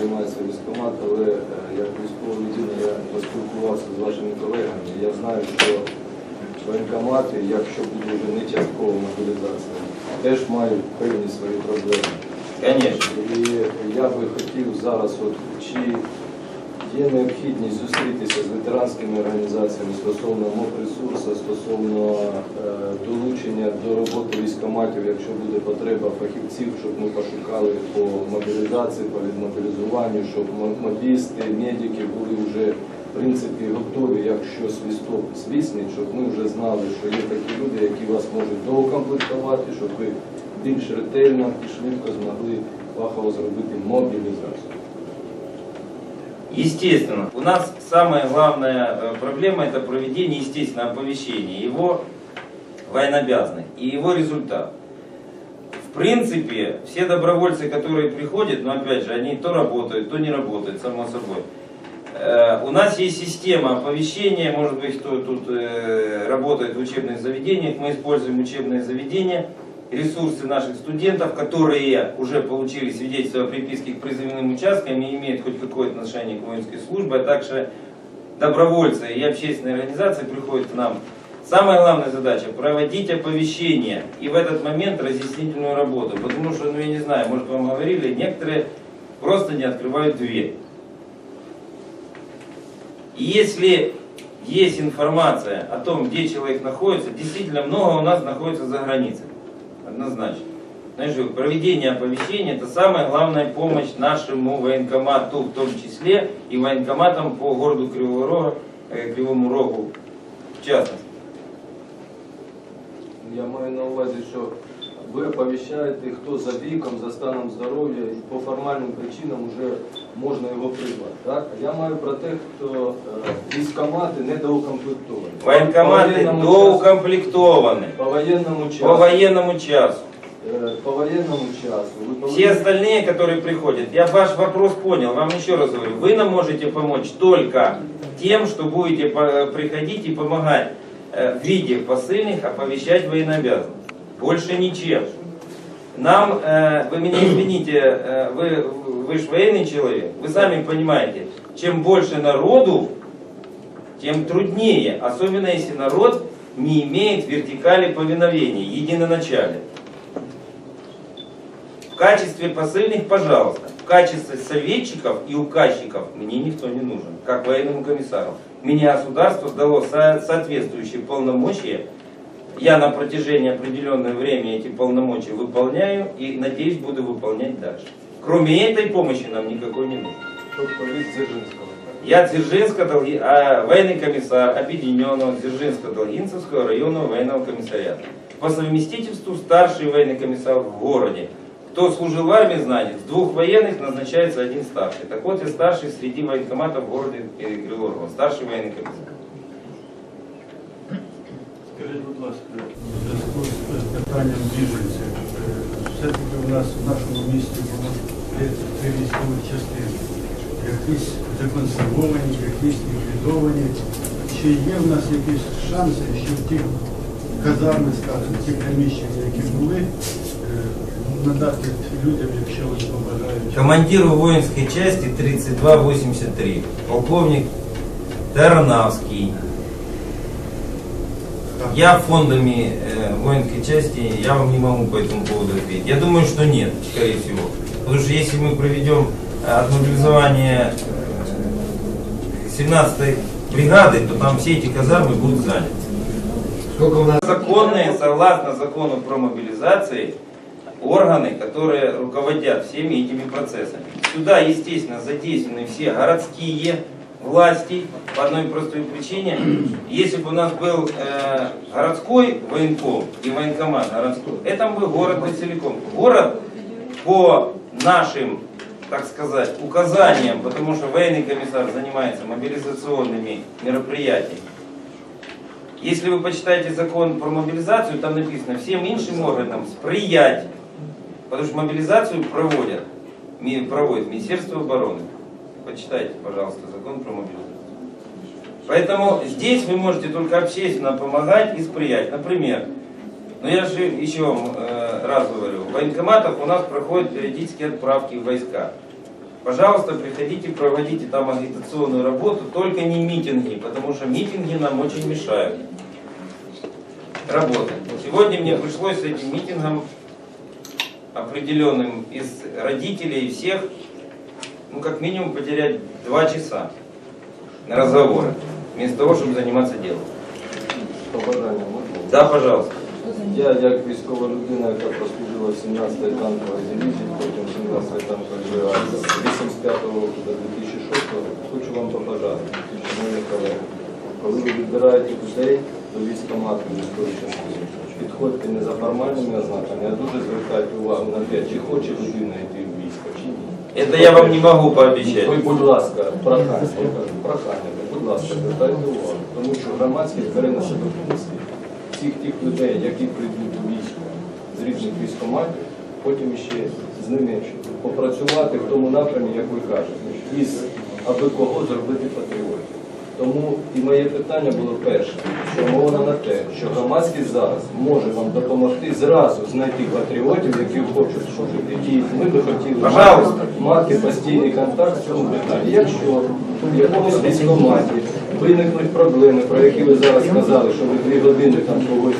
займається військомат, але е, як військовий людина я поспілкувався з вашими колегами. Я знаю, що воєнкомати, якщо буде вже не часткова мобілізація, теж мають певні свої проблеми. Конечно. І я би хотів зараз, от, чи є необхідність зустрітися з ветеранськими організаціями стосовно МОП-ресурсу, стосовно е, долучення до роботи військкоматів, якщо буде потреба фахівців, щоб ми пошукали по мобілізації, по відмобілізуванню, щоб мо- мобісти, медики були вже в принципі готові, якщо свісток свіснить, щоб ми вже знали, що є такі люди, які вас можуть доукомплектувати, щоб ви більш ретельно і швидко змогли фахово зробити мобілізацію. Естественно, у нас самая главная э, проблема это проведение естественного оповещения, его военнообязанных и его результат. В принципе, все добровольцы, которые приходят, но опять же, они то работают, то не работают, само собой. Э, У нас есть система оповещения, может быть, кто тут э, работает в учебных заведениях, мы используем учебные заведения, ресурсы наших студентов, которые уже получили свидетельство о приписке к призывным участкам и имеют хоть какое-то отношение к воинской службе, а также добровольцы и общественные организации приходят к нам. Самая главная задача проводить оповещение и в этот момент разъяснительную работу. Потому что, ну я не знаю, может вам говорили, некоторые просто не открывают дверь. Если есть информация о том, где человек находится, действительно много у нас находится за границей. Однозначно. Говорю, проведение оповещения это самая главная помощь нашему военкомату, в том числе и военкоматам по городу Кривого Рога, э, Кривому Рогу в частности. Я маю на увазі, що ви оповіщаєте, хто за віком, за станом здоров'я і по формальним причинам вже можна його призвати. Так? А я маю про те, хто е, військкомати недоукомплектовані. По Военкоматы воєнному часу- доукомплектованы По воєнному по часу. военному часу. е, По воєнному часу. Ви повинні- Все остальные, которые приходят, я ваш вопрос понял, вам еще раз говорю, вы нам можете помочь только тем, что будете по- приходить и помогать э, в виде посыльных оповещать военнообязанных. Больше ничем. Нам, э, вы меня извините, э, вы, вы же военный человек, вы сами понимаете, чем больше народу, тем труднее, особенно если народ не имеет вертикали повиновения, единоначалия. В качестве посыльных, пожалуйста. В качестве советчиков и указчиков мне никто не нужен, как военному комиссару. Мне государство дало со- соответствующие полномочия. Я на протяжении определенного времени эти полномочия выполняю и, надеюсь, буду выполнять дальше. Кроме этой помощи нам никакой не Дзержинського. Я Дзержинско, Долги- а, военный комиссар Объединенного Дзержинско-Долгинцевского районного военного комиссариата. По совместительству старший военный комиссар в городе. Кто служил в армии, знает, с двух военных назначается один старший. Так вот, я старший среди военкоматов в городе э, Криворова, старший военный комиссар. Скажіть, будь ласка, у зв'язку з питанням біженців, е, все-таки у нас в нашому місті було три військові частини. Якісь законсервовані, якісь ліквідовані. Чи є в нас якісь шанси, що ті казарми, скажімо, ті приміщення, які були, е, надати людям, якщо вони побажають? Командиру воинской части 3283, полковник Таранавский. Я фондами э, воинской части, я вам не могу по этому поводу ответить. Я думаю, что нет, скорее всего. Потому что если мы проведем э, отмобилизование э, 17-й бригады, то там все эти казармы будут заняты. Сколько у нас? Законные, согласно закону про мобилизации, органы, которые руководят всеми этими процессами. Сюда, естественно, задействованы все городские власти по одной простой причине. Если бы у нас был э, городской военком и военкомат городской, это бы город бы целиком. Город по нашим, так сказать, указаниям, потому что военный комиссар занимается мобилизационными мероприятиями, если вы почитаете закон про мобилизацию, там написано всем іншим органам сприять. Потому что мобилизацию проводят, проводит Министерство обороны. Почитайте, пожалуйста, закон про. Поэтому здесь вы можете только общественно помогать и сприять. Например, ну я же еще э, раз говорю, в военкоматах у нас проходят периодические отправки в войска. Пожалуйста, приходите, проводите там агитационную работу, только не митинги, потому что митинги нам очень мешают работать. Сегодня мне пришлось с этим митингом определенным из родителей и всех, ну как минимум потерять два часа на разговоры, вместо того, чтобы заниматься делом. Побажання можна? Да, пожалуйста. Я як військова людина, яка прослужила в 17-й танковій дивізії, потім 17-й танковій бригаді з 85 року до 2006 року, хочу вам побажати, шановні колеги, коли ви відбираєте людей до військомату військової частини, підходьте не за формальними ознаками, а дуже звертайте увагу на те, чи хоче людина йти в військо, чи ні. Это я вам не могу пообещать. Ви, будь ласка, прохання, прохання, будь ласка, звертайте увагу, тому що громадськість бере на себе функції всіх тих людей, які прийдуть у військо з різних військоматів, потім ще з ними попрацювати в тому напрямі, як ви кажете, із аби кого зробити патріотів. Тому і моє питання було перше, що мовно на те, що громадськість зараз може вам допомогти зразу знайти патріотів, які хочуть служити. І ми би хотіли Пожалуйста. мати постійний контакт в цьому питанні. Якщо в якомусь військкоматі виникнуть проблеми, про які ви зараз сказали, що ви дві години там когось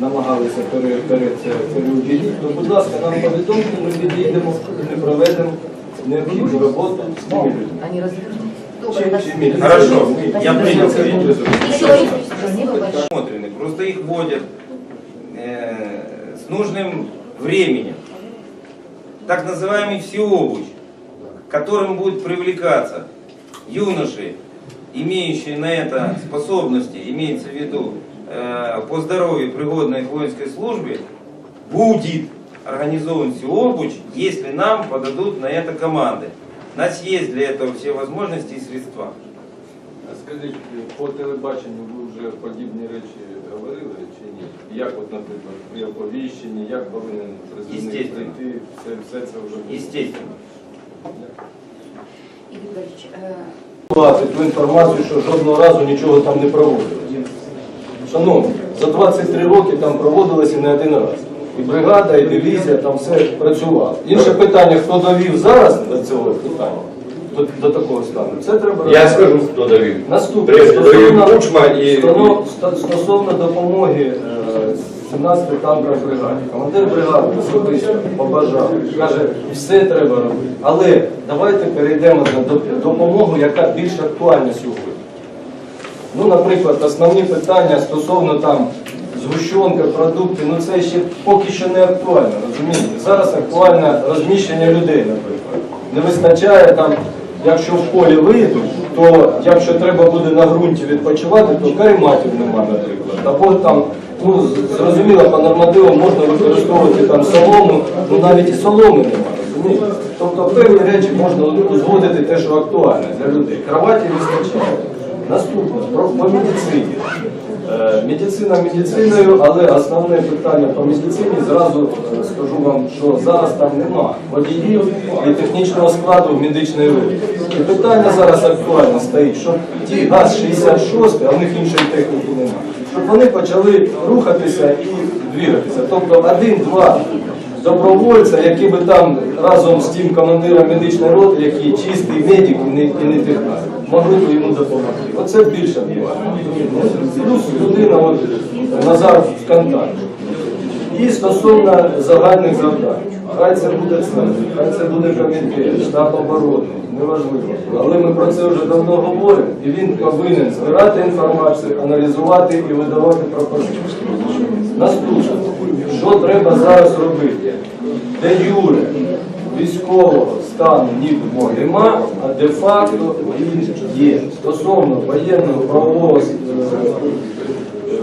намагалися пере- пере- це переубідіть, то, будь ласка, нам повідомте, ми підійдемо і ми проведемо необхідну роботу з тими людьми. Хорошо, я принял спасибо большое. просто их вводят э, с нужным временем. Так называемый всеобуч, к которым будут привлекаться юноши, имеющие на это способности, имеется в виду э, по здоровью пригодной к воинской службе, будет организован всеобуч, если нам подадут на это команды. У нас есть для этого все возможности и средства. А Скажіть, по телебаченню ви вже подібні речі говорили чи ні? Як, от, наприклад, при оповіщенні, як повинен призовник Естественно. прийти, все, все це вже було? Естественно. Игорь Витальевич, э, Давати ту інформацію, що жодного разу нічого там не проводилось. Шановні, за 23 роки там проводилося не один раз. І бригада, і дивізія, там все працювало. Інше питання, хто довів зараз до цього питання, до, до такого стану, це треба Я робити. скажу, хто довів. Наступне довів стосовно, Кучма і... стосовно- ста- стосовно допомоги е, 17 танкової бригаді. Командир бригади особисто побажав, каже, все треба робити. Але давайте перейдемо на доп- допомогу, яка більш актуальна сьогодні. Ну, наприклад, основні питання стосовно там згущенка, продукти, ну це ще поки що не актуально, розумієте? Зараз актуальне розміщення людей, наприклад. Не вистачає там, якщо в полі виїдуть, то якщо треба буде на ґрунті відпочивати, то карематів нема, наприклад. Або там, ну зрозуміло, по нормативам можна використовувати там солому, ну навіть і соломи нема, розумієте? Тобто певні речі можна узгодити те, що актуальне для людей. Кроваті вистачає. Наступне, про по медицині. Е, Медицина медициною, але основне питання по медицині зразу е, скажу вам, що зараз там нема водіїв і технічного складу в медичної роті. І питання зараз актуально стоїть, щоб ті ГАЗ-66, а в них іншої техніки немає, щоб вони почали рухатися і двигатися. Тобто один-два добровольця, які би там разом з тим командиром медичної роти, який чистий медик і не, і не технар, могли б йому допомогти. Оце більше. Плюс людина, от Назар в контакті. І стосовно загальних завдань. Хай це буде центр, хай це буде комітет, штаб оборони, неважливо. Але ми про це вже давно говоримо, і він повинен збирати інформацію, аналізувати і видавати пропозиції. Наступне, що треба зараз робити? Де юре військового стану ніби нема, а де-факто він є. Стосовно воєнного правового е,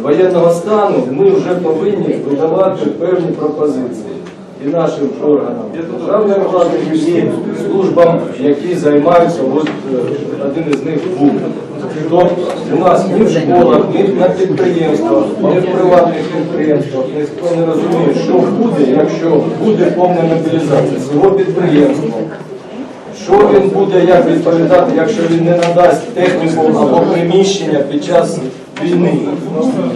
воєнного стану ми вже повинні видавати певні пропозиції і нашим органам державної влади, і службам, які займаються, от е, один із них був. Тобто у нас ні в школах, ні на підприємствах, ні в приватних підприємствах ніхто не розуміє, що буде, якщо буде повна мобілізація з його підприємством. Що він буде як відповідати, якщо він не надасть техніку або приміщення під час війни?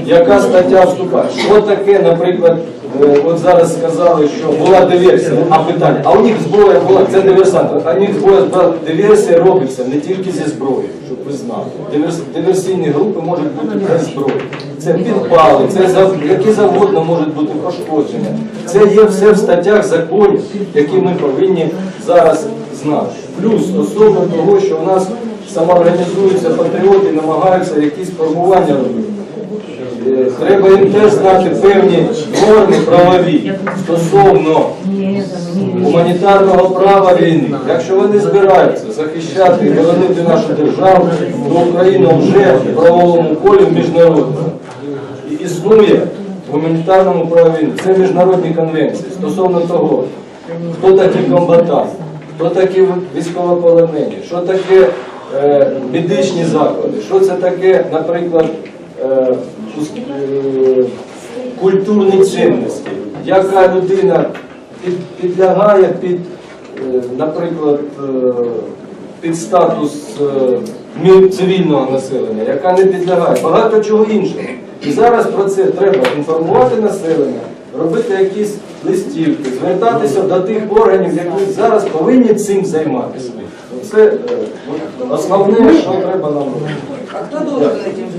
Яка стаття вступає? Що таке, наприклад, Е, От зараз сказали, що була диверсія, а питання, а у них зброя була, це диверсанти, а у них зброя, диверсія робиться не тільки зі зброєю, щоб ви знали. Диверс, диверсійні групи можуть бути без зброї. Це підпали, це які завгодно можуть бути пошкодження. Це є все в статтях законів, які ми повинні зараз знати. Плюс стосовно того, що у нас самоорганізуються патріоти, намагаються якісь формування робити. Е, Треба їм теж знати певні норми правові стосовно гуманітарного права війни. Якщо вони збираються захищати і боронити нашу державу, то Україна вже в правовому полі міжнародному. І існує в гуманітарному праві війни. Це міжнародні конвенції стосовно того, хто такі комбатанти, хто такі військовополонені, що таке е, медичні заклади, що це таке, наприклад, е, е, культурні цінності, яка людина під, підлягає під, наприклад, під статус цивільного населення, яка не підлягає, багато чого іншого. І зараз про це треба інформувати населення, робити якісь листівки, звертатися до тих органів, які зараз повинні цим займатися. Це е, основне, що треба нам робити. А хто должен этим?